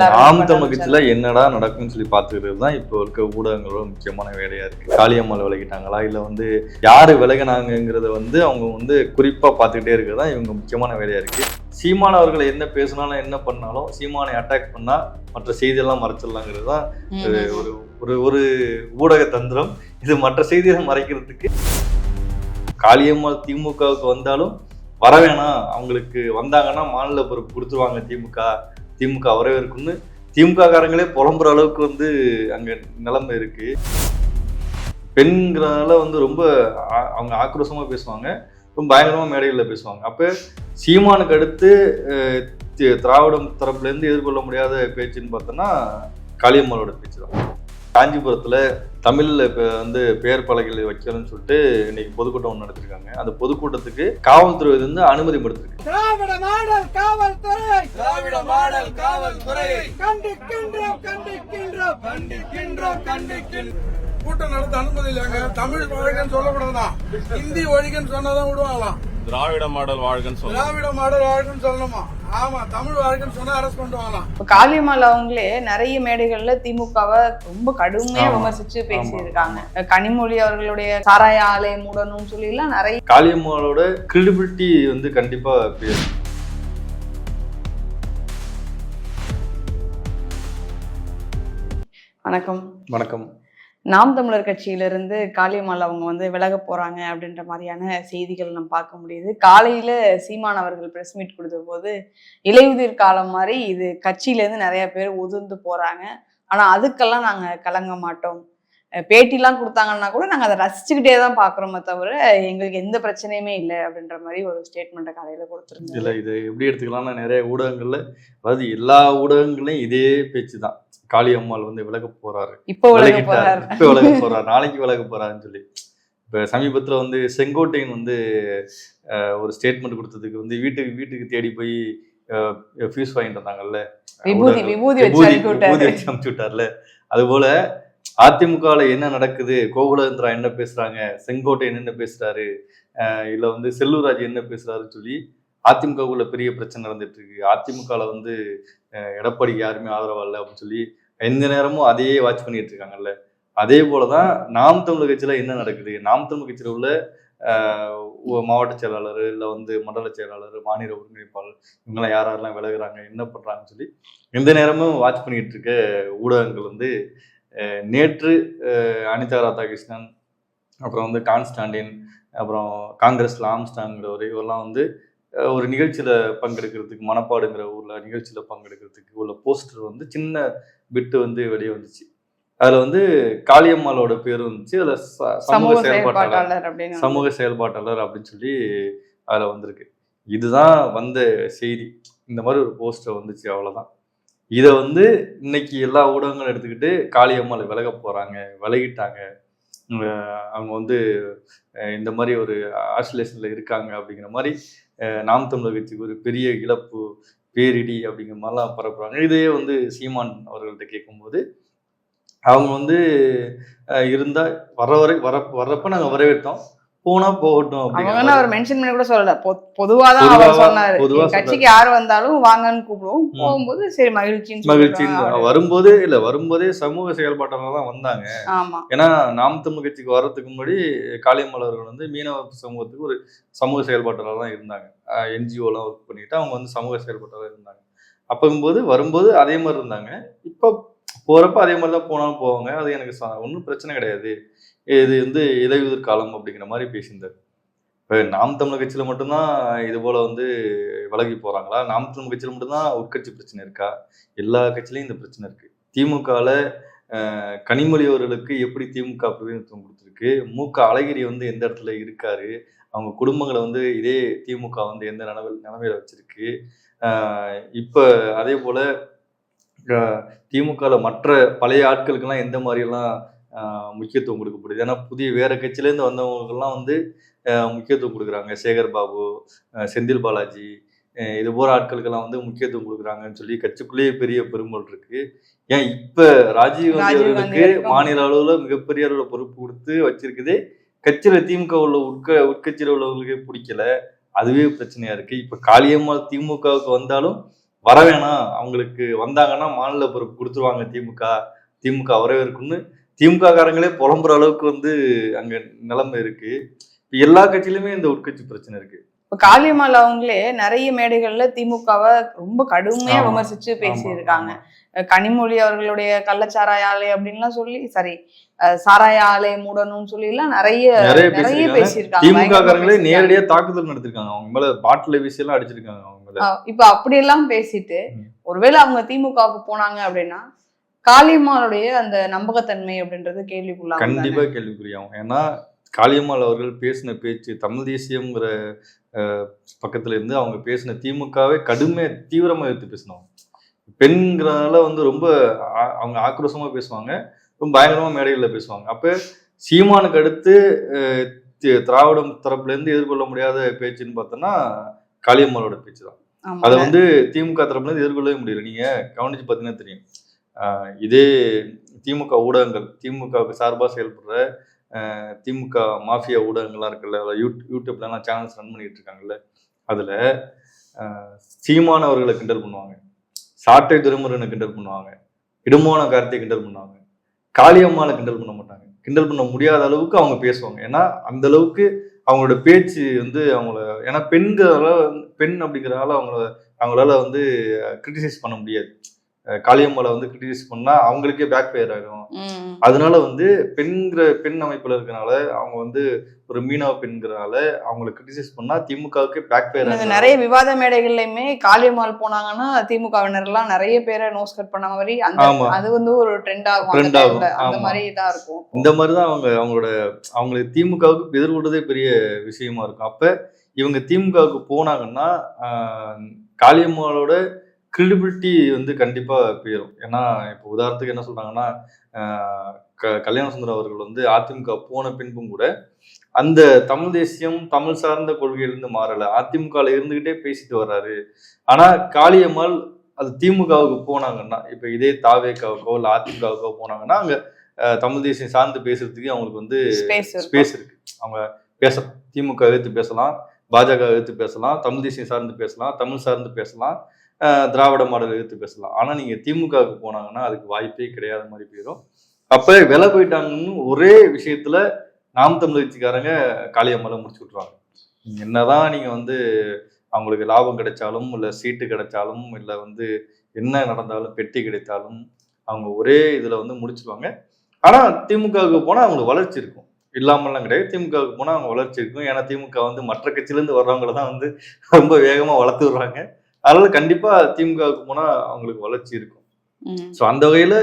நாம் பண்ண தமிழ் கட்சியில என்னடா நடக்கும்னு சொல்லி பாத்துக்கிறது தான் இப்போ இருக்க ஊடகங்களோட முக்கியமான வேலையா இருக்கு. காளியம்மாள் விலகிட்டாங்களா? இல்ல வந்து யாரு விலகினாங்கங்கிறத வந்து அவங்க வந்து குறிப்பா பாத்துக்கிட்டே இருக்கிறது தான் இவங்க முக்கியமான வேலையா இருக்கு. சீமான் அவர்கள் என்ன பேசினாலும் என்ன பண்ணாலும் சீமானை அட்டாக் பண்ணா மற்ற செய்தியெல்லாம் மறைச்சிடலாங்கிறது தான் ஒரு. ஒரு ஒரு ஊடக தந்திரம். இது மற்ற செய்திகளை மறைக்கிறதுக்கு காளியம்மாள் திமுகவுக்கு வந்தாலும் வர வேணாம். அவங்களுக்கு வந்தாங்கன்னா மாநில பொறுப்பு கொடுத்துருவாங்க திமுக. திமுக வரவேற்கும்னு திமுக காரங்களே புலம்புற அளவுக்கு வந்து அங்கே நிலைமை இருக்கு. பெண்களால் வந்து ரொம்ப அவங்க ஆக்ரோஷமாக பேசுவாங்க. ரொம்ப பயங்கரமாக மேடைகளில் பேசுவாங்க. அப்போ சீமானுக்கு அடுத்து திராவிடம் தரப்புலேருந்து எதிர்கொள்ள முடியாத பேச்சுன்னு பார்த்தோன்னா காளியம்மாளோட பேச்சு தான் காஞ்சிபுரத்தில் தமிழ்ல இப்ப வந்து பெயர் பலகைகள் வைக்கணும்னு சொல்லிட்டு இன்னைக்கு பொதுக்கூட்டம் ஒன்று நடத்திருக்காங்க. அந்த பொதுக்கூட்டத்துக்கு காவல்துறை வந்து அனுமதி கொடுத்துருக்கு திராவிட மாடல் காவல்துறை! திராவிட மாடல் காவல்துறை! கண்டிக்கின்றோம் கண்டிக்கின்றோம். கண்டிக்கின்றோம் கண்டிக்கின்றோம். கூட்டம் நடத்த அனுமதி இல்லைங்க. தமிழ் வாழ்கன்னு சொல்லக்கூடாதா ஹிந்தி ஒழிகன்னு சொன்னாதான் விடுவாங்களாம். திராவிட மாடல் வாழ்கன்னு திராவிட மாடல் வாழ்கன்னு சொல்லணுமா? ஆமா தமிழ் வாழ்கன்னு சொன்னா அரெஸ்ட் பண்ணுவாங்களாம் இப்ப காளியம்மாள் அவங்களே நிறைய மேடைகள்ல திமுகவை ரொம்ப கடுமையா. விமர்சிச்சு பேசியிருக்காங்க. கனிமொழி அவர்களுடைய சாராய ஆலை மூடணும்னு சொல்லி எல்லாம் நிறைய காளியம்மாளோட கிரெடிபிலிட்டி வந்து கண்டிப்பா வணக்கம். வணக்கம். நாம் தமிழர் கட்சியிலிருந்து காளியம்மாள் அவங்க வந்து விலக போறாங்க அப்படின்ற மாதிரியான செய்திகள் நம்ம பார்க்க முடியுது. காலையில சீமான் அவர்கள் பிரஸ் மீட் கொடுத்த போது இலையுதிர் காலம் மாதிரி இது கட்சியிலேருந்து நிறைய பேர் உதிர்ந்து போறாங்க. ஆனா அதுக்கெல்லாம் நாங்க கலங்க மாட்டோம். பேட்டிலாம் கொடுத்தாங்கன்னா கூட நாங்க அதை ரசிச்சுக்கிட்டே தான் பாக்குறோமே தவிர எங்களுக்கு எந்த பிரச்சனையுமே இல்லை அப்படின்ற மாதிரி ஒரு ஸ்டேட்மெண்ட்டை காலையில கொடுத்துருந்தோம் இல்ல இது எப்படி எடுத்துக்கலாம்னா நிறைய ஊடகங்கள்ல அதாவது எல்லா ஊடகங்களையும் இதே பேச்சு தான். காளியம்மாள் வந்து விலக போறாரு. இப்போ விலக போறாரு. இப்ப விலக போறாரு. நாளைக்கு விலக போறாருன்னு சொல்லி. இப்ப சமீபத்துல வந்து செங்கோட்டையன் வந்து ஒரு ஸ்டேட்மெண்ட் கொடுத்ததுக்கு வந்து வீட்டுக்கு வீட்டுக்கு தேடி போய் ஃபீஸ் வாங்கிட்டு வந்தாங்கல்ல. விபூதி விபூதி வச்சு அனுப்பிச்சு விட்டார்ல அதுபோல அதிமுகவில் என்ன நடக்குது? கோகுலேந்திரா என்ன பேசுகிறாங்க செங்கோட்டையன் என்ன பேசுகிறாரு இல்லை வந்து செல்லூராஜ் என்ன பேசுகிறாருன்னு சொல்லி அதிமுகவுக்குள்ள பெரிய பிரச்சனை நடந்துட்டு இருக்கு. அதிமுகவில் வந்து எடப்பாடி எடப்பாடிக்கு யாருமே ஆதரவா இல்லை அப்படின்னு சொல்லி எந்த நேரமும் அதையே வாட்ச் பண்ணிட்டு இருக்காங்கல்ல. அதே போலதான் நாம் தமிழ் கட்சியில் என்ன நடக்குது? நாம் தமிழ் கட்சியில் உள்ள மாவட்ட செயலாளர் இல்லை வந்து மண்டல செயலாளர் மாநில ஒருங்கிணைப்பாளர் இவங்கெல்லாம் யார் யாரெல்லாம் விலகுறாங்க என்ன பண்ணுறாங்கன்னு சொல்லி எந்த நேரமும் வாட்ச் பண்ணிட்டு இருக்க ஊடகங்கள் வந்து நேற்று அனிதா ராதாகிருஷ்ணன் அப்புறம் வந்து கான்ஸ்டாண்டின் அப்புறம் காங்கிரஸ்ல ஆம்ஸ்டாங்கிறவர் இவரெல்லாம் வந்து ஒரு நிகழ்ச்சியில பங்கெடுக்கிறதுக்கு மணப்பாடுங்கிற ஊர்ல நிகழ்ச்சியில பங்கெடுக்கிறதுக்கு உள்ள போஸ்டர் வந்து சின்ன பிட்டு வந்து வெளியே வந்துச்சு. அதுல வந்து காளியம்மாளோட பேர் வந்துச்சு அதுல சமூக செயல்பாட்டாளர் சமூக செயல்பாட்டாளர் அப்படின்னு சொல்லி அதுல வந்திருக்கு. இதுதான் வந்த செய்தி. இந்த மாதிரி ஒரு போஸ்டர் வந்துச்சு அவ்வளவுதான். இதை வந்து இன்னைக்கு எல்லா ஊடகங்களும் எடுத்துக்கிட்டு காளியம்மாள் விலக போகிறாங்க விலகிட்டாங்க. அவங்க வந்து இந்த மாதிரி ஒரு ஆசிலேஷனில் இருக்காங்க அப்படிங்கிற மாதிரி நாம் தமிழர் கட்சிக்கு ஒரு பெரிய இழப்பு பேரிடி அப்படிங்கிற மாதிரிலாம் பரப்புகிறாங்க இதையே வந்து சீமான் அவர்கள்ட்ட கேட்கும்போது அவங்க வந்து இருந்தால் வர வரை வர வர்றப்ப நாங்கள் வரவேற்றோம். போனா போகட்டும் அவங்க. அவர் மென்ஷன் பண்ணி கூட சொல்லல. பொ- பொதுவாதான் அவர் பொதுவா- சொன்னாரு. பொதுவா கட்சிக்கு யார் வந்தாலும் வாங்கன்னு கூப்பிடுவோம். போகும்போது சரி மகிழ்ச்சின்னு சொல்லிடுவாங்க. வரும்போதே இல்ல வரும்போதே சமூக செயல்பாட்டாளர் தான் வந்தாங்க. ஆமா. ஏன்னா நாம் தமிழ் கட்சிக்கு வர்றதுக்கு முன்னாடி காளியம்மாள் அவர்கள் வந்து மீனவ சமூகத்துக்கு ஒரு சமூக செயல்பாட்டாளர் தான் இருந்தாங்க. என்ஜிஓலாம் ஒர்க் பண்ணிட்டு அவங்க வந்து சமூக செயல்பாட்டாளர் இருந்தாங்க. அப்போங்கும்போது வரும்போது அதே மாதிரி இருந்தாங்க. இப்போ போறப்ப அதே மாதிரி தான் போனாலும் போவாங்க. அது எனக்கு ஒன்றும் பிரச்சனை கிடையாது. இது வந்து இலையுதிர் காலம் அப்படிங்கிற மாதிரி பேசியிருந்தார். இப்போ நாம் தமிழ் கட்சியில் மட்டும்தான் இது போல் வந்து விலகி போகிறாங்களா நாம் தமிழ் கட்சியில் மட்டும்தான் உட்கட்சி பிரச்சனை இருக்கா? எல்லா கட்சியிலையும் இந்த பிரச்சனை இருக்குது திமுகவில் கனிமொழி அவர்களுக்கு எப்படி திமுக பிரதிநிதித்துவம் கொடுத்துருக்கு? மூக்க அழகிரி வந்து எந்த இடத்துல இருக்காரு? அவங்க குடும்பங்களை வந்து இதே திமுக வந்து எந்த நிலவில் நிலைமையில வச்சிருக்கு? இப்போ அதே போல் திமுகவில் மற்ற பழைய ஆட்களுக்கெல்லாம் எந்த மாதிரியெல்லாம் முக்கியத்துவம் கொடுக்கப்படுது ஏன்னா புதிய வேற கட்சியிலேருந்து வந்தவங்களுக்கெல்லாம் வந்து முக்கியத்துவம் கொடுக்குறாங்க. சேகர் பாபு செந்தில் பாலாஜி இது போற ஆட்களுக்கெல்லாம் வந்து முக்கியத்துவம் கொடுக்குறாங்கன்னு சொல்லி கட்சிக்குள்ளேயே பெரிய பெருமல் இருக்கு. ஏன் இப்ப ராஜீவ் காந்தி ராஜீவ் அவர்களுக்கு காந்தி வரைக்கும். மாநில அளவுல மிகப்பெரிய அளவுல பொறுப்பு கொடுத்து வச்சிருக்குதே. கட்சியில திமுக உள்ள உட்க உட்கட்சியில உள்ளவங்களுக்கே பிடிக்கல. அதுவே பிரச்சனையா இருக்கு. இப்ப காளியம்மாள் திமுகவுக்கு வந்தாலும் வர வேணாம். அவங்களுக்கு வந்தாங்கன்னா மாநில பொறுப்பு கொடுத்துருவாங்க திமுக. திமுக வரவேற்கும்னு திமுக காரங்களே புலம்புற அளவுக்கு வந்து அங்க நிலைமை இருக்கு. இப்ப எல்லா கட்சியிலுமே இந்த உட்கட்சி பிரச்சனை இருக்கு. இப்ப காளியம்மாள் அவங்களே நிறைய மேடைகள்ல திமுகவை ரொம்ப கடுமையா. விமர்சிச்சு பேசியிருக்காங்க. கனிமொழி அவர்களுடைய கள்ளச்சாராய ஆலை அப்படின்லாம் சொல்லி சாரி சாராய ஆலை மூடணும்னு சொல்லி எல்லாம் நிறைய நிறைய பேசியிருக்காங்க. பேசியிருக்காங்க. திமுக பயங்கரமா காரங்களே பேசியிருக்காங்க. நேரடியா தாக்குதல் நடத்திருக்காங்க. அவங்க மேல பாட்டில வீசி எல்லாம் அடிச்சிருக்காங்க அவங்க மேல. இப்ப அப்படியெல்லாம் பேசிட்டு. ஒருவேளை அவங்க திமுகவுக்கு போனாங்க அப்படின்னா காளியம்மாளுடைய அந்த நம்பகத்தன்மை அப்படின்றது கேள்விக்குள்ளாகும் கண்டிப்பா கேள்விக்குறியாகும். ஏன்னா காளியம்மாள் அவர்கள் பேசின பேச்சு தமிழ் தேசியம்ங்கிற அஹ், பக்கத்துல இருந்து அவங்க பேசின திமுகவை கடுமையா தீவிரமா எடுத்து பேசினவங்க. பெண்கிறனால வந்து ரொம்ப அவங்க ஆக்ரோஷமா பேசுவாங்க ரொம்ப பயங்கரமா மேடைகளில் பேசுவாங்க. அப்ப சீமானுக்கு அடுத்து திராவிடம் தரப்புல இருந்து எதிர்கொள்ள முடியாத பேச்சுன்னு பார்த்தோன்னா காளியம்மாளோட பேச்சு தான். அதை வந்து திமுக தரப்புல இருந்து எதிர்கொள்ளவே முடியல. நீங்க கவனிச்சு பார்த்தீங்கன்னா தெரியும். இதே திமுக ஊடகங்கள் திமுகவுக்கு சார்பாக செயல்படுற திமுக மாஃபியா ஊடகங்கள்லாம் இருக்குல்ல அதாவது யூ யூடியூப்லலாம் சேனல்ஸ் ரன் பண்ணிட்டு இருக்காங்கல்ல அதில் சீமானவர்களை சீமான் அவர்களை கிண்டல் பண்ணுவாங்க சாட்டை துரைமுருகனை கிண்டல் பண்ணுவாங்க இடுமான கார்த்தியை கிண்டல் பண்ணுவாங்க காளியம்மாவை கிண்டல் பண்ண மாட்டாங்க. கிண்டல் பண்ண முடியாத அளவுக்கு அவங்க பேசுவாங்க. ஏன்னா அந்த அளவுக்கு அவங்களோட பேச்சு வந்து அவங்கள ஏன்னா பெண்களால் பெண் அப்படிங்கிறதால அவங்கள அவங்களால வந்து கிரிட்டிசைஸ் பண்ண முடியாது. அஹ் காளியம்மாளை வந்து கிரிட்டிசைஸ் பண்ணா அவங்களுக்கே பேக் ஃபயர் ஆகும். அதனால வந்து பெண்கிற பெண் அமைப்புல இருக்கனால அவங்க வந்து ஒரு மீனவ பெண்கிறனால அவங்கள கிரிட்டிசைஸ் பண்ணா திமுகவுக்கு பேக் ஃபயர் நிறைய விவாத மேடைகள்லயுமே காளியம்மாள் போனாங்கன்னா திமுகவினர் எல்லாம் நிறைய பேரை நோஸ் கட் பண்ண மாதிரி அந்த. அது வந்து ஒரு ட்ரெண்ட் ஆகும் Trend ஆகும். அந்த. மாதிரி தான் இருக்கும் இந்த மாதிரி தான் அவங்க அவங்களோட அவங்களுக்கு திமுகவுக்கு எதிர்கொள்றதே பெரிய விஷயமா இருக்கும் அப்ப இவங்க திமுகவுக்கு போனாங்கன்னா காளியம்மாளோட கிரெடிபிலிட்டி வந்து கண்டிப்பா போயிடும் ஏன்னா இப்போ உதாரணத்துக்கு என்ன சொல்றாங்கன்னா ஆஹ், க- கல்யாண சுந்தரம் அவர்கள் வந்து அதிமுக போன பின்பும் கூட அந்த தமிழ் தேசியம் தமிழ் சார்ந்த கொள்கையிலிருந்து மாறல. அதிமுகல இருந்துகிட்டே பேசிட்டு வர்றாரு. ஆனா காளியம்மாள் அது திமுகவுக்கு போனாங்கன்னா இப்ப இதே தாவேக்காவுக்கோ இல்ல அதிமுகவுக்கோ போனாங்கன்னா அங்க தமிழ் தேசியம் சார்ந்து பேசுறதுக்கு அவங்களுக்கு வந்து ஸ்பேஸ் இருக்கு. அவங்க பேசலாம் திமுக எதிர்த்து பேசலாம் பாஜக எதிர்த்து பேசலாம் தமிழ் தேசியம் சார்ந்து பேசலாம் தமிழ் சார்ந்து பேசலாம். திராவிட மாடல் எதிர்த்து பேசலாம். ஆனால் நீங்கள் திமுகவுக்கு போனாங்கன்னா அதுக்கு வாய்ப்பே கிடையாத மாதிரி போயிடும். அப்போ விலை போயிட்டாங்கன்னு ஒரே விஷயத்தில் நாம் தமிழ் கட்சிக்காரங்க காளியம்மலை முடிச்சு விட்ருவாங்க என்னதான் நீங்கள் வந்து அவங்களுக்கு லாபம் கிடைச்சாலும் இல்லை சீட்டு கிடைச்சாலும் இல்லை வந்து என்ன நடந்தாலும் பெட்டி கிடைத்தாலும் அவங்க ஒரே இதில் வந்து முடிச்சிருவாங்க. ஆனால் திமுகவுக்கு போனால் அவங்களுக்கு வளர்ச்சி இருக்கும். இல்லாமல்லாம் கிடையாது. திமுகவுக்கு போனால் அவங்க வளர்ச்சி இருக்கும். ஏன்னா திமுக வந்து மற்ற கட்சியிலேருந்து வர்றவங்கள தான் வந்து ரொம்ப வேகமாக வளர்த்து விடுறாங்க. அதனால கண்டிப்பா திமுகவுக்கு போனா அவங்களுக்கு வளர்ச்சி இருக்கும். ஸோ அந்த வகையில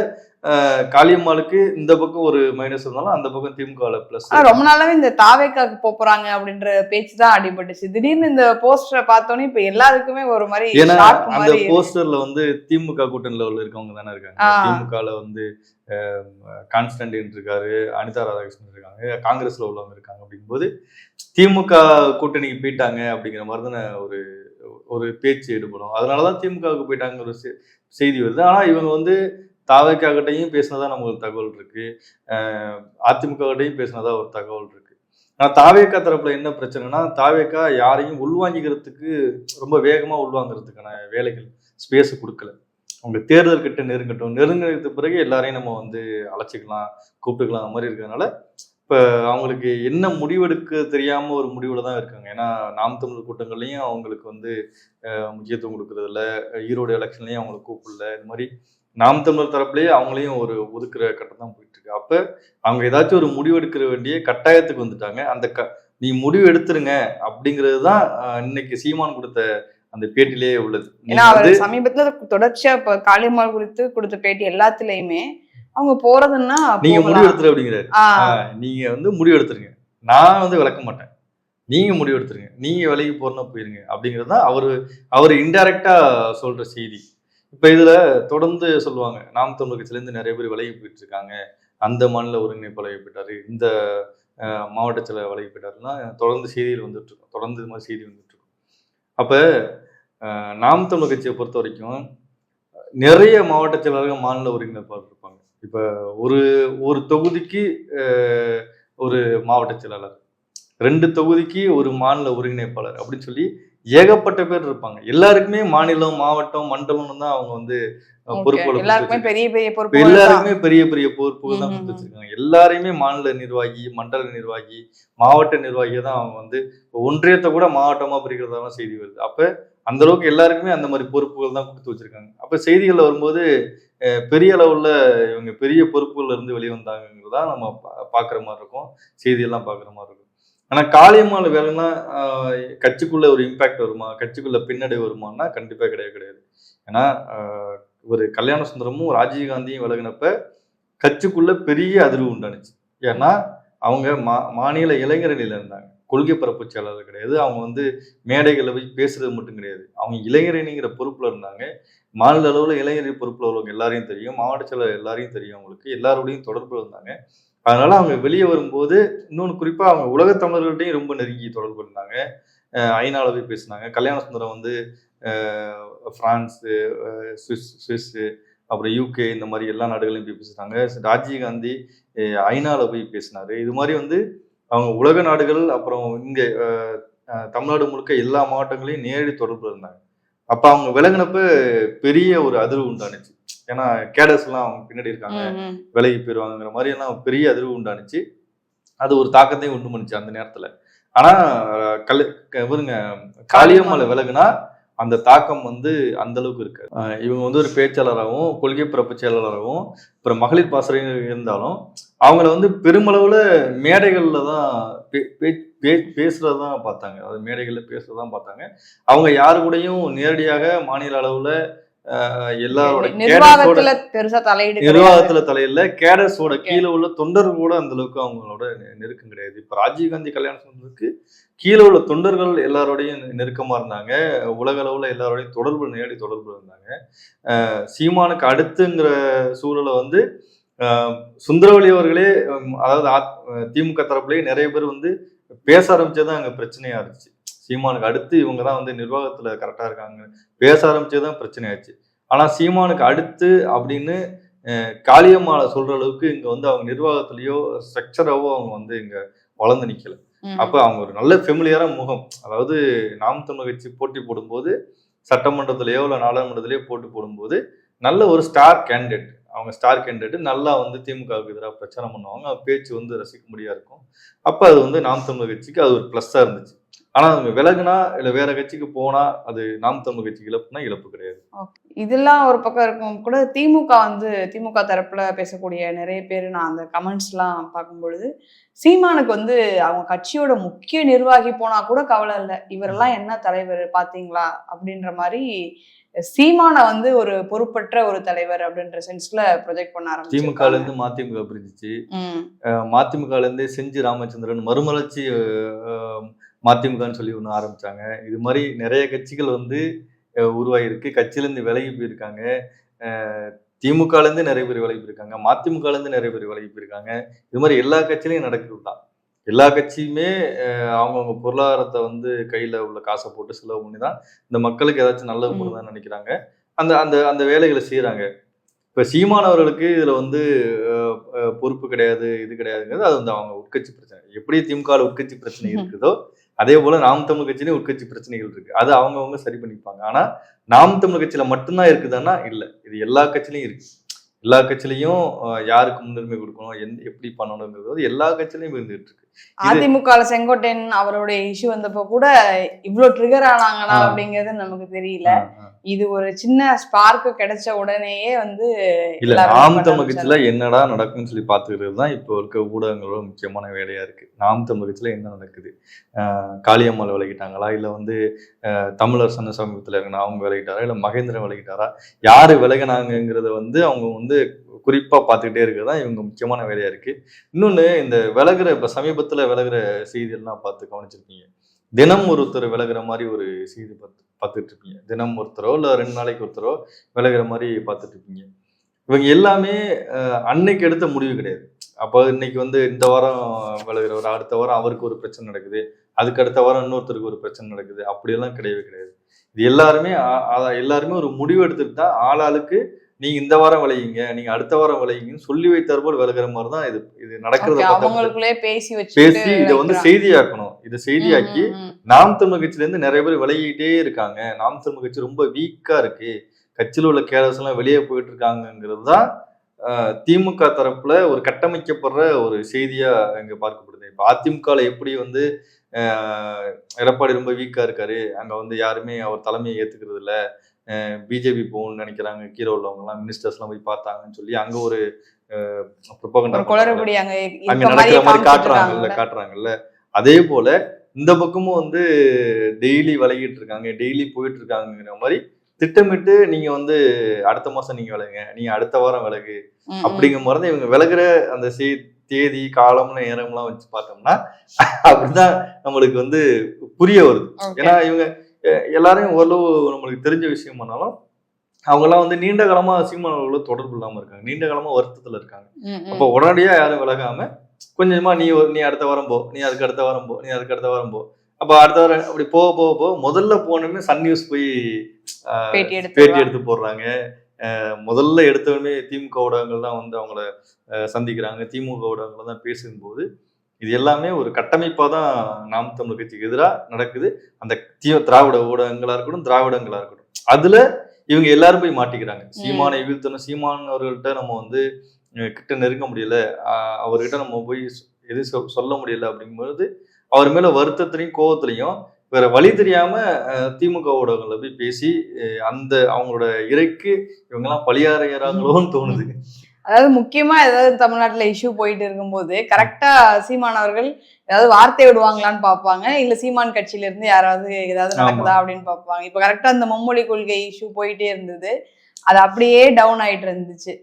காளியம்மாளுக்கு இந்த பக்கம் ஒரு மைனஸ் இருந்தாலும் அந்த பக்கம் திமுகவில் பிளஸ் ரொம்ப நாளாவே இந்த தாவேக்காக்கு போறாங்க அப்படின்ற பேச்சு தான் அடிபட்டுச்சு திடீர்னு இந்த போஸ்டரை பார்த்தோன்னே இப்ப எல்லாருக்குமே ஒரு மாதிரி ஏன்னா அந்த. போஸ்டர்ல வந்து திமுக கூட்டணியில உள்ள இருக்கவங்க தானே இருக்காங்க. திமுகல வந்து கான்ஸ்டன்டின் இருக்காரு அனிதா ராதாகிருஷ்ணன் இருக்காங்க காங்கிரஸ்ல உள்ளவங்க இருக்காங்க அப்படிங்கும்போது திமுக கூட்டணிக்கு போயிட்டாங்க அப்படிங்கிற மாதிரி தானே ஒரு ஒரு பேச்சு ஈடுபடும் அதனால தான் திமுகவுக்கு போயிட்டாங்க ஒரு செ- செய்தி வருது. ஆனால் இவங்க வந்து தாவைக்காகிட்டையும் பேசினதா நமக்கு தகவல் இருக்கு. அஹ், அதிமுக பேசினதா ஒரு தகவல் இருக்கு. ஆனால் தாவேக்கா தரப்புல என்ன பிரச்சனைனா தாவேக்கா யாரையும் உள்வாங்கிக்கிறதுக்கு ரொம்ப வேகமாக உள்வாங்கிறதுக்கான வேலைகள் ஸ்பேஸ் கொடுக்கல. அவங்க தேர்தல் கிட்ட நெருங்கட்டும். நெருங்கினதுக்கு பிறகு எல்லாரையும் நம்ம வந்து அழைச்சிக்கலாம் கூப்பிட்டுக்கலாம் அந்த மாதிரி இருக்கிறதுனால இப்போ அவங்களுக்கு என்ன முடிவெடுக்க தெரியாம ஒரு முடிவுல தான் இருக்காங்க. ஏன்னா நாம் தமிழ் கூட்டங்கள்லையும் அவங்களுக்கு வந்து முக்கியத்துவம் கொடுக்கறதில்ல. ஈரோடு எலெக்ஷன்லையும் அவங்களை கூப்பிடல. இது மாதிரி நாம் தமிழர் தரப்புலயே அவங்களையும் ஒரு ஒதுக்குற கட்டம் தான் போயிட்டு இருக்கு. அப்ப அவங்க ஏதாச்சும் ஒரு முடிவு எடுக்கிற வேண்டிய கட்டாயத்துக்கு வந்துட்டாங்க. அந்த க நீ முடிவு எடுத்துருங்க அப்படிங்கிறது தான் இன்னைக்கு சீமான் கொடுத்த அந்த பேட்டிலேயே உள்ளது. ஏன்னா அவர் சமீபத்துல தொடர்ச்சியா இப்ப காளியம்மாள் குறித்து கொடுத்த பேட்டி எல்லாத்துலயுமே அவங்க போறதுன்னா நீங்க. முடிவு எடுத்துரு அப்படிங்கிறாரு. நீங்க வந்து முடிவு எடுத்துருங்க. நான் வந்து விளக்க மாட்டேன். நீங்க முடிவு எடுத்துருங்க. நீங்க விலைக்கு போறனா போயிருங்க அப்படிங்கிறது தான் அவரு அவர் இன்டைரக்டா சொல்ற செய்தி. இப்ப இதுல தொடர்ந்து சொல்லுவாங்க நாம் தமிழர் கட்சியில இருந்து நிறைய பேர் விலகி போயிட்டு இருக்காங்க அந்த மாநில ஒருங்கிணைப்பு விலகி போயிட்டாரு. இந்த அஹ், மாவட்டத்துல விலகி போயிட்டாருன்னா தொடர்ந்து செய்திகள் வந்துட்டு இருக்கும் தொடர்ந்து இது மாதிரி செய்தி வந்துட்டு இருக்கும் அப்ப நாம் தமிழர் கட்சியை பொறுத்த வரைக்கும் நிறைய மாவட்ட செயலாளர்கள் மாநில ஒருங்கிணைப்பாளர் இப்ப ஒரு ஒரு தொகுதிக்கு ஒரு மாவட்ட செயலாளர். ரெண்டு தொகுதிக்கு ஒரு மாநில ஒருங்கிணைப்பாளர் அப்படின்னு சொல்லி ஏகப்பட்ட பேர் இருப்பாங்க. எல்லாருக்குமே மாநிலம் மாவட்டம் மண்டலம்னு தான் அவங்க வந்து. பொறுப்புகளை எல்லாருக்குமே பெரிய பெரிய பொறுப்பு எல்லாருக்குமே பெரிய பெரிய பொறுப்புகள் தான் கொடுத்து. வச்சிருக்காங்க. எல்லாரையுமே மாநில நிர்வாகி மண்டல நிர்வாகி மாவட்ட நிர்வாகியை தான் அவங்க வந்து ஒன்றியத்தை கூட மாவட்டமா பிரிக்கிறதாலாம் செய்தி வருது. அப்ப அந்த அளவுக்கு எல்லாருக்குமே அந்த மாதிரி பொறுப்புகள் தான் கொடுத்து வச்சிருக்காங்க. அப்ப செய்திகள்ல வரும்போது பெரிய அளவுல இவங்க பெரிய பொறுப்புகள்ல இருந்து வெளியே வந்தாங்கிறதா நம்ம பாக்குற மாதிரி இருக்கும். செய்தியெல்லாம் பாக்குற மாதிரி இருக்கும். ஆனா காளியம்மாள் வேலைன்னா கட்சிக்குள்ள ஒரு இம்பாக்ட் வருமா? கட்சிக்குள்ள பின்னடை வருமானா கண்டிப்பா கிடையாது கிடையாது. ஏன்னா ஒரு கல்யாண சுந்தரமும் ராஜீவ்காந்தியும் விலகினப்ப கட்சிக்குள்ள பெரிய அதிர்வு உண்டானுச்சு. ஏன்னா அவங்க மா மாநில இளைஞரணியில இருந்தாங்க. கொள்கை பரப்பு செயலாளர் கிடையாது. அவங்க வந்து மேடைகளில் போய் பேசுறது மட்டும் கிடையாது. அவங்க இளைஞரணிங்கிற பொறுப்புல இருந்தாங்க. மாநில அளவில் இளைஞரணி பொறுப்புல உள்ளவங்க எல்லாரையும் தெரியும். மாவட்ட செயலர் எல்லாரையும் தெரியும் அவங்களுக்கு. எல்லாரோடையும் தொடர்பு இருந்தாங்க. அதனால அவங்க வெளியே வரும்போது இன்னொன்று குறிப்பாக அவங்க உலகத் தமிழர்கள்ட்டையும் ரொம்ப நெருங்கி தொடர்பு இருந்தாங்க. ஐநாவில் போய் பேசினாங்க. கல்யாண சுந்தரம் வந்து ஃப்ரான்ஸு சுவிஸ் சுவிஸ்ஸு அப்புறம் யூகே இந்த மாதிரி எல்லா நாடுகளையும் போய் பேசுனாங்க. ராஜீவ்காந்தி ஐநாவில் போய் பேசினார். இது மாதிரி வந்து அவங்க உலக நாடுகள் அப்புறம் இங்க தமிழ்நாடு முழுக்க எல்லா மாவட்டங்களையும் நேரடி தொடர்பு இருந்தாங்க. அப்ப அவங்க விலகினப்ப பெரிய ஒரு அதிர்வு உண்டானுச்சு. ஏன்னா கேடஸ் எல்லாம் அவங்க பின்னாடி இருக்காங்க. விலகி போயிருவாங்கிற மாதிரி எல்லாம் பெரிய அதிர்வு உண்டானுச்சு. அது ஒரு தாக்கத்தையும் உண்டு பண்ணுச்சு அந்த நேரத்துல. ஆனா கல் இவருங்க காளியம்மால விலகுனா அந்த தாக்கம் வந்து அந்த அளவுக்கு இருக்கு இவங்க வந்து ஒரு பேச்சாளராகவும் கொள்கை பரப்பு செயலாளராகவும் அப்புறம் மகளிர் பாசறையும் இருந்தாலும் அவங்கள வந்து பெருமளவுல மேடைகள்ல தான் பே- பே- பே- பேசுறதான் பார்த்தாங்க. அதாவது மேடைகள்ல பேசுறதான் பார்த்தாங்க. அவங்க யாரு கூடயும் நேரடியாக மாநில அளவுல எல்லாரோட நிர்வாகத்துல பெருசா தலையீடு. நிர்வாகத்துல தலையில கேடர்ஸோட. கீழே உள்ள தொண்டர்கள் கூட அந்த அளவுக்கு அவங்களோட நெருக்கம் கிடையாது. இப்ப ராஜீவ்காந்தி கல்யாணம் சொன்னதுக்கு கீழே உள்ள தொண்டர்கள் எல்லாரோடையும் நெருக்கமா இருந்தாங்க. உலக அளவுல எல்லாரோடையும் தொடர்பு நேரடி தொடர்பு இருந்தாங்க. சீமானுக்கு அடுத்துங்கிற சூழலை வந்து சுந்தரவழி அவர்களே அதாவது திமுக தரப்புலயே நிறைய பேர் வந்து பேச ஆரம்பிச்சதுதான் அங்க பிரச்சனையா இருந்துச்சு. சீமானுக்கு அடுத்து இவங்க தான் வந்து நிர்வாகத்துல கரெக்டா இருக்காங்க. பேச ஆரம்பிச்சதுதான் பிரச்சனையாச்சு ஆனா சீமானுக்கு அடுத்து அப்படின்னு அஹ், காளியம்மாளை சொல்ற அளவுக்கு இங்க வந்து அவங்க நிர்வாகத்திலயோ ஸ்ட்ரக்சராவோ அவங்க வந்து இங்க வளர்ந்து நிக்கல. அப்ப அவங்க ஒரு நல்ல ஃபெமிலியரான முகம். அதாவது நாம் தமிழ் கட்சி போட்டி போடும்போது சட்டமன்றத்திலேயோ இல்ல நாடாளுமன்றத்திலேயோ போட்டி போடும்போது நல்ல ஒரு ஸ்டார் கேண்டிடேட் அவங்க ஸ்டார் கேண்டிடேட் நல்லா வந்து திமுகவுக்கு எதிராக பிரச்சாரம் பண்ணுவாங்க. அவங்க பேச்சு வந்து ரசிக்கும்படியா இருக்கும். அப்போ அது வந்து நாம் தமிழ் கட்சிக்கு அது ஒரு ப்ளஸ்ஸாக இருந்துச்சு. ஆனால் அவங்க விலகுனா இல்லை வேற கட்சிக்கு போனா அது நாம் தமிழ் கட்சிக்கு இழப்புனா இழப்பு கிடையாது. இதெல்லாம் ஒரு பக்கம் இருக்கும் கூட திமுக வந்து திமுக தரப்புல பேசக்கூடிய நிறைய பேர் நான் அந்த கமெண்ட்ஸ்லாம் பார்க்கும்பொழுது சீமானுக்கு வந்து அவங்க கட்சியோட முக்கிய நிர்வாகி போனா கூட கவலை இல்லை. இவரெல்லாம் என்ன தலைவர் பார்த்தீங்களா? அப்படின்ற மாதிரி சீமானை வந்து ஒரு பொறுப்பற்ற ஒரு தலைவர் அப்படின்ற சென்ஸ்ல ப்ரொஜெக்ட் பண்ண திமுக ல ஆரம்பிச்சிருக்காங்க. இருந்து மதிமுக பிரிஞ்சிச்சு. ம், அஹ் மதிமுக ல இருந்தே செஞ்சி ராமச்சந்திரன் மறுமலர்ச்சி மதிமுகன்னு சொல்லி ஒன்று ஆரம்பிச்சாங்க. இது மாதிரி நிறைய கட்சிகள் வந்து அஹ், உருவாகிருக்கு கட்சியிலேருந்து விலகி போயிருக்காங்க. அஹ், திமுக ல இருந்து நிறைய பேர் விலகி போயிருக்காங்க. மதிமுக ல இருந்து நிறைய பேர் விலகி போயிருக்காங்க. இது மாதிரி எல்லா கட்சியிலையும் நடக்குது தான் எல்லா கட்சியுமே அவங்கவங்க பொருளாதாரத்தை வந்து கையில உள்ள காசை போட்டு செலவு பண்ணி தான் இந்த மக்களுக்கு ஏதாச்சும் நல்லது. பண்ணதான் நினைக்கிறாங்க. அந்த அந்த அந்த வேலைகளை செய்றாங்க. இப்ப சீமானவர்களுக்கு இதுல வந்து பொறுப்பு கிடையாது இது கிடையாதுங்கிறது அது வந்து அவங்க உட்கட்சி பிரச்சனை. எப்படி திமுக உட்கட்சி பிரச்சனை இருக்குதோ அதே போல நாம் தமிழ் கட்சியிலும் உட்கட்சி பிரச்சனைகள் இருக்கு. அது அவங்கவங்க சரி பண்ணிப்பாங்க. ஆனா நாம் தமிழ் கட்சியில மட்டும்தான் இருக்குதான்னா இல்ல. இது எல்லா கட்சியிலயும் இருக்கு. எல்லா கட்சியிலையும் யாருக்கு முன்னுரிமை கொடுக்கணும் எந்த எப்படி பண்ணணுங்கிறது எல்லா கட்சியிலையும் இருந்துட்டு இருக்கு அதிமுகல செங்கோட்டையன் அவருடைய இஷ்யூ வந்தப்போ கூட இவ்வளவு ட்ரிகர் ஆனாங்களா ஆ. அப்படிங்கிறது நமக்கு தெரியல. இது ஒரு சின்ன ஸ்பார்க் கிடைச்ச உடனேயே வந்து இல்ல நாம் பண்ண தமிழ் கட்சியில ஆரம்பிச்சாங்க. என்னடா நடக்கும்னு சொல்லி பாத்துக்கிறது தான் இப்போ இருக்க ஊடகங்களோட முக்கியமான வேலையா இருக்கு. நாம் தமிழ் கட்சியில என்ன நடக்குது? காளியம்மாள் விலகிட்டாங்களா? இல்ல வந்து தமிழர் சன சமீபத்துல இருக்கணும் அவங்க விலகிட்டாரா? இல்ல மகேந்திரன் விலகிட்டாரா? யாரு விலகினாங்கங்கிறத வந்து அவங்க வந்து குறிப்பா பார்த்துக்கிட்டே இருக்கிறது தான் இவங்க முக்கியமான வேலையா இருக்கு. இன்னொன்னு இந்த விலகுற இப்ப சமீபத்துல விலகுற செய்தியெல்லாம் பார்த்து கவனிச்சிருப்பீங்க. தினம் ஒருத்தர் விலகுற மாதிரி ஒரு செய்தி பார்த்து பார்த்துட்டு இருப்பீங்க தினம் ஒருத்தரோ இல்லை ரெண்டு நாளைக்கு ஒருத்தரோ விலகுற மாதிரி பார்த்துட்டு இருப்பீங்க இவங்க எல்லாமே அன்னைக்கு எடுத்த முடிவு கிடையாது. அப்போ இன்னைக்கு வந்து இந்த வாரம் விலகுறவர் அடுத்த வாரம் அவருக்கு ஒரு பிரச்சனை நடக்குது. அதுக்கு அடுத்த வாரம் இன்னொருத்தருக்கு ஒரு பிரச்சனை நடக்குது. அப்படியெல்லாம் கிடையவே கிடையாது. இது எல்லாருமே ஆ- எல்லாருமே ஒரு முடிவு எடுத்துட்டு தான் ஆளாளுக்கு நீங்க இந்த வாரம் விளையுங்க நீங்க அடுத்த வாரம் விளையுங்கன்னு சொல்லி வைத்தார் போல் விலகிற மாதிரி தான் இது இது நடக்கிறத அவங்களுக்குள்ளே பேசி வச்சு பேசி இதை வந்து செய்தியாக்கணும். இதை செய்தியாக்கி நாம் தமிழ் கட்சியில இருந்து நிறைய பேர் விலகிட்டே இருக்காங்க. நாம் தமிழ் கட்சி ரொம்ப வீக்கா இருக்கு. கட்சியில் உள்ள கேரஸ் எல்லாம் வெளியே போயிட்டு இருக்காங்கிறது தான் திமுக தரப்புல ஒரு கட்டமைக்கப்படுற ஒரு செய்தியா இங்க பார்க்கப்படுது. இப்ப அதிமுகல எப்படி வந்து எடப்பாடி ரொம்ப வீக்கா இருக்காரு. அங்க வந்து யாருமே அவர் தலைமையை ஏத்துக்கிறது இல்ல பிஜேபி போகணும்னு நினைக்கிறாங்க. கீழே உள்ளவங்க எல்லாம் மினிஸ்டர்ஸ் எல்லாம் போய் பார்த்தாங்கன்னு சொல்லி அங்க ஒரு குளறுபடி அங்க நடக்கிற மாதிரி காட்டுறாங்கல்ல. காட்டுறாங்கல்ல. அதே போல இந்த பக்கமும் வந்து டெய்லி விலகிட்டு இருக்காங்க. டெய்லி போயிட்டு இருக்காங்கிற மாதிரி திட்டமிட்டு நீங்க வந்து அடுத்த மாசம் நீங்க விலகுங்க. நீங்க அடுத்த வாரம் விலகு. அப்படிங்கிற மாதிரி இவங்க விலகுற அந்த தேதி காலம்னு நேரம்லாம் வச்சு பார்த்தோம்னா அப்படிதான் நம்மளுக்கு வந்து புரிய வருது. ஏன்னா இவங்க எல்லாரையும் ஓரளவு நம்மளுக்கு தெரிஞ்ச விஷயம் பண்ணாலும் அவங்கெல்லாம் வந்து நீண்ட காலமா சீமானவர்களோட தொடர்பு இல்லாம இருக்காங்க. நீண்ட காலமா வருத்தத்துல இருக்காங்க. அப்போ உடனடியா யாரும் விலகாம கொஞ்சமா நீ நீ அடுத்த வாரம் போ நீ அதுக்கு அடுத்த வாரம் போ நீ அதுக்கு அடுத்த வாரம் போ. அப்ப அடுத்த வாரம் அப்படி போக போக போக முதல்ல போனோமே சன் நியூஸ் போய் பேட்டி எடுத்து போடுறாங்க. முதல்ல எடுத்தவொடனே திமுக ஊடகங்கள் தான் வந்து அவங்கள சந்திக்கிறாங்க. திமுக ஊடகங்கள் தான் பேசும்போது இது எல்லாமே ஒரு கட்டமைப்பா தான் நாம் தமிழர் கட்சிக்கு எதிராக நடக்குது. அந்த தீ- திராவிட ஊடகங்களா இருக்கட்டும் திராவிடங்களா இருக்கட்டும். அதுல இவங்க எல்லாரும் போய் மாட்டிக்கிறாங்க. சீமானை வீழ்த்தணும். சீமான் அவர்கள்ட்ட நம்ம வந்து கிட்ட நெருங்க முடியல. அவர்கிட்ட நம்ம போய் எதுவும் சொல்ல முடியல அப்படிங்கும்போது அவர் மேல வருத்தத்திலையும் கோவத்திலையும் வேற வழி தெரியாம திமுக ஊடகங்கள்ல போய் பேசி அந்த அவங்களோட இறைக்கு இவங்கெல்லாம் பலியாறையறாங்களோன்னு தோணுது. அதாவது முக்கியமா ஏதாவது தமிழ்நாட்டுல இஷ்யூ போயிட்டு இருக்கும்போது கரெக்டா சீமான் அவர்கள் ஏதாவது வார்த்தை விடுவாங்களான்னு பார்ப்பாங்க. இல்ல சீமான் கட்சியில இருந்து யாராவது ஏதாவது. நடக்குதா அப்படின்னு பார்ப்பாங்க. இப்ப கரெக்டா அந்த மும்மொழி கொள்கை இஷ்யூ போயிட்டே இருந்தது. அது அப்படியே டவுன் ஆயிட்டு இருந்துச்சு.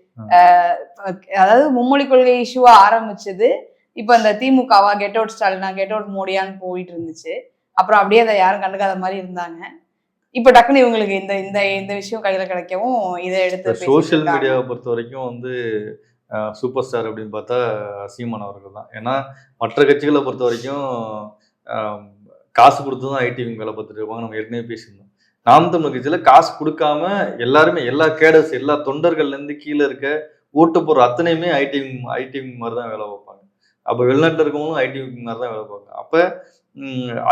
அதாவது மும்மொழி கொள்கை இஷ்யூவா ஆரம்பிச்சது. இப்ப அந்த திமுகவா கெட் அவுட் ஸ்டாலினா கெட் அவுட் மோடியான்னு போயிட்டு இருந்துச்சு. அப்புறம் அப்படியே அதை யாரும் கண்டுக்காத மாதிரி இருந்தாங்க. இப்ப டக்குன்னு இவங்களுக்கு இந்த இந்த இந்த விஷயம் கையில கிடைக்கவும் இதை எடுத்து இருக்காங்க. மீடியாவை பொறுத்த வரைக்கும் வந்து சூப்பர் ஸ்டார் அப்படின்னு பார்த்தா சீமான் அவர்கள் தான். ஏன்னா மற்ற கட்சிகளை பொறுத்த வரைக்கும் காசு கொடுத்து தான் ஐடி வேலை பார்த்துட்டு இருப்பாங்க. நம்ம ஏற்கனவே பேசியிருந்தோம். நாம் தமிழ் கட்சியில் காசு கொடுக்காம எல்லாருமே எல்லா கேடர்ஸ் எல்லா தொண்டர்கள்லேருந்து கீழே இருக்க ஓட்டு போடுற அத்தனையுமே ஐடி ஐடி மாதிரி தான் வேலை பார்ப்பாங்க. அப்போ வெளிநாட்டில் இருக்கவங்களும் ஐடி மாதிரி தான் வேலை பார்ப்பாங்க. அப்போ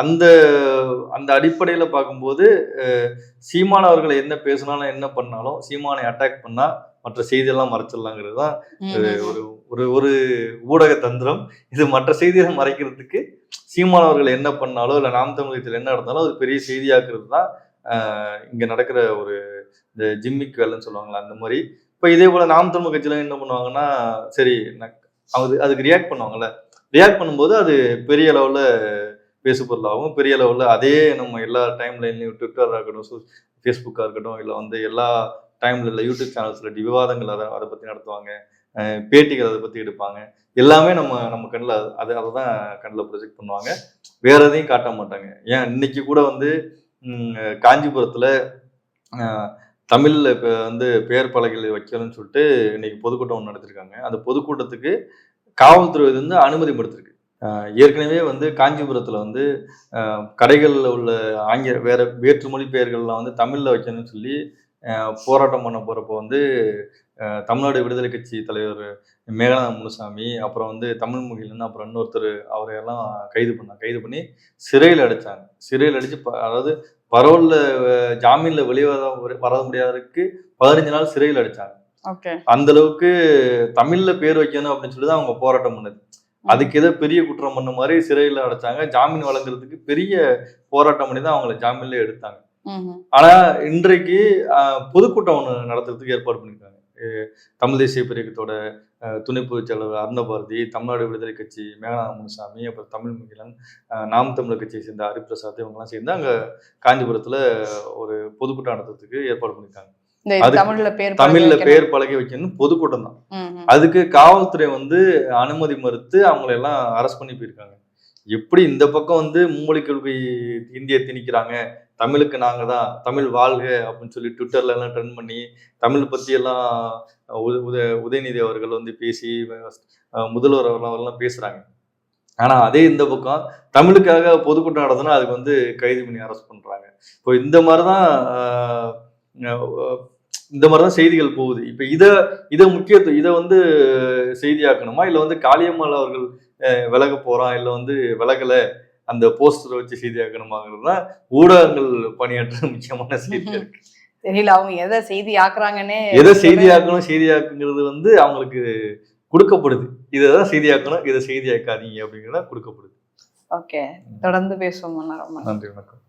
அந்த அந்த அடிப்படையில் பார்க்கும்போது சீமான் அவர்களை என்ன பேசினாலும் என்ன பண்ணாலும் சீமானை அட்டாக் பண்ணா மற்ற செய்தியெல்லாம் மறைச்சிடலாங்கிறது தான் ஒரு. ஒரு ஒரு ஊடக தந்திரம். இது மற்ற செய்திகளை மறைக்கிறதுக்கு சீமான் அவர்கள் என்ன பண்ணாலோ இல்லை நாம் தமிழகத்தில் என்ன நடந்தாலும் அது பெரிய செய்தியாக்குறது தான் இங்க நடக்கிற ஒரு இந்த ஜிம்மிக் வேலைன்னு சொல்லுவாங்களா அந்த மாதிரி. இப்போ இதே போல நாம் தமிழ் கட்சியில என்ன பண்ணுவாங்கன்னா சரி அது அதுக்கு ரியாக்ட் பண்ணுவாங்கல்ல. ரியாக்ட் பண்ணும்போது அது பெரிய லெவல்ல பேசுபொருளாகவும் பெரிய லெவலில் அதே நம்ம எல்லா டைம் லைன்லையும் ட்விட்டராக இருக்கட்டும் ஃபேஸ்புக்காக இருக்கட்டும் இல்லை வந்து எல்லா டைம்ல இல்லை யூடியூப் சேனல்ஸில் விவாதங்கள் அதை அதை பற்றி நடத்துவாங்க. பேட்டிகள் அதை பற்றி எடுப்பாங்க. எல்லாமே நம்ம நம்ம கண்ணில் அது அதை தான் கண்ணில் ப்ரொஜெக்ட் பண்ணுவாங்க. வேற எதையும் காட்ட மாட்டாங்க. ஏன் இன்னைக்கு கூட வந்து காஞ்சிபுரத்தில் தமிழில் இப்போ வந்து பெயர் பலகைகளை வைக்கணும்னு சொல்லிட்டு இன்னைக்கு பொதுக்கூட்டம் ஒன்று நடத்திருக்காங்க. அந்த பொதுக்கூட்டத்துக்கு காவல்துறை வந்து அனுமதி கொடுத்துருக்கு ஏற்கனவே வந்து காஞ்சிபுரத்தில் வந்து கடைகளில் உள்ள ஆங்கில வேற வேற்று மொழி பெயர்கள்லாம் வந்து தமிழில் வைக்கணும்னு சொல்லி போராட்டம் பண்ண போகிறப்போ வந்து தமிழ்நாடு விடுதலை கட்சி தலைவர் மேகநாத முனுசாமி அப்புறம் வந்து தமிழ் முகிலன் அப்புறம் இன்னொருத்தர் அவரையெல்லாம் கைது பண்ணாங்க. கைது பண்ணி சிறையில் அடைச்சாங்க. சிறையில் அடித்து அதாவது பரோலில் ஜாமீனில் வெளியே வர முடியாததுக்கு பதினஞ்சு நாள் சிறையில் அடிச்சாங்க. ஓகே. அந்த அளவுக்கு தமிழ்ல பேர் வைக்கணும் அப்படின்னு சொல்லி தான் அவங்க போராட்டம் பண்ணது. அதுக்கு ஏதோ பெரிய குற்றம் பண்ண மாதிரி சிறையில் அடைச்சாங்க. ஜாமீன் வழங்குறதுக்கு பெரிய போராட்டம் பண்ணி தான் அவங்கள ஜாமீன்ல எடுத்தாங்க. ஆனா இன்றைக்கு பொதுக்கூட்டம் ஒன்று நடத்துறதுக்கு ஏற்பாடு பண்ணியிருக்காங்க தமிழ் தேசிய பிரியக்கத்தோட துணை பொதுச் செயலாளர் அருணபாரதி தமிழ்நாடு விடுதலை கட்சி மேகநாத முனுசாமி அப்புறம் தமிழ் முகிலன் நாம் தமிழர் கட்சியை சேர்ந்த ஹரிபிரசாத் இவங்கெல்லாம் சேர்ந்து அங்க காஞ்சிபுரத்துல ஒரு பொதுக்கூட்டம் நடத்துறதுக்கு ஏற்பாடு பண்ணியிருக்காங்க தமிழ்ல பேர் தமிழ்ல பலகை பேர் பலகை வைக்கணும் பொதுக்கூட்டம் தான். அதுக்கு காவல்துறை வந்து அனுமதி மறுத்து அவங்கள எல்லாம் அரெஸ்ட் பண்ணி போயிருக்காங்க. எப்படி இந்த பக்கம் வந்து மும்மொழி கொள்கை இந்திய திணிக்கிறாங்க? தமிழுக்கு நாங்க தான் தமிழ் வாழ்க அப்படின்னு சொல்லி ட்விட்டர்ல எல்லாம் ட்ரெண்ட் பண்ணி தமிழ் பத்தி எல்லாம் உத உத உதயநிதி அவர்கள் வந்து பேசி முதல்வர் அவர்களெல்லாம் பேசுறாங்க. ஆனா அதே இந்த பக்கம் தமிழுக்காக பொதுக்கூட்டம் நடத்தினா அதுக்கு வந்து கைது பண்ணி அரெஸ்ட் பண்றாங்க. இப்போ இந்த மாதிரிதான் இந்த மாதிரி தான் செய்திகள் போகுது. இப்ப இத இத முக்கியத்துவம் இதை வந்து செய்தியாக்கணுமா? இல்ல வந்து காளியம்மாள் அவர்கள் விலக போறான் இல்ல வந்து விலகல? அந்த போஸ்டரை வச்சு செய்தியாக்கணுமாங்கிறது தான் ஊடகங்கள் பணியாற்ற முக்கியமான செய்தி இருக்கு. தெரியல அவங்க எதை செய்தி ஆக்குறாங்கன்னே எதை செய்தியாக்கணும் செய்தியாக்குங்கிறது வந்து அவங்களுக்கு கொடுக்கப்படுது. இதை தான் செய்தியாக்கணும் இதை செய்தியாக்காதீங்க அப்படிங்கிறத கொடுக்கப்படுது. ஓகே தொடர்ந்து பேசுவோம் ரொம்ப நன்றி வணக்கம்.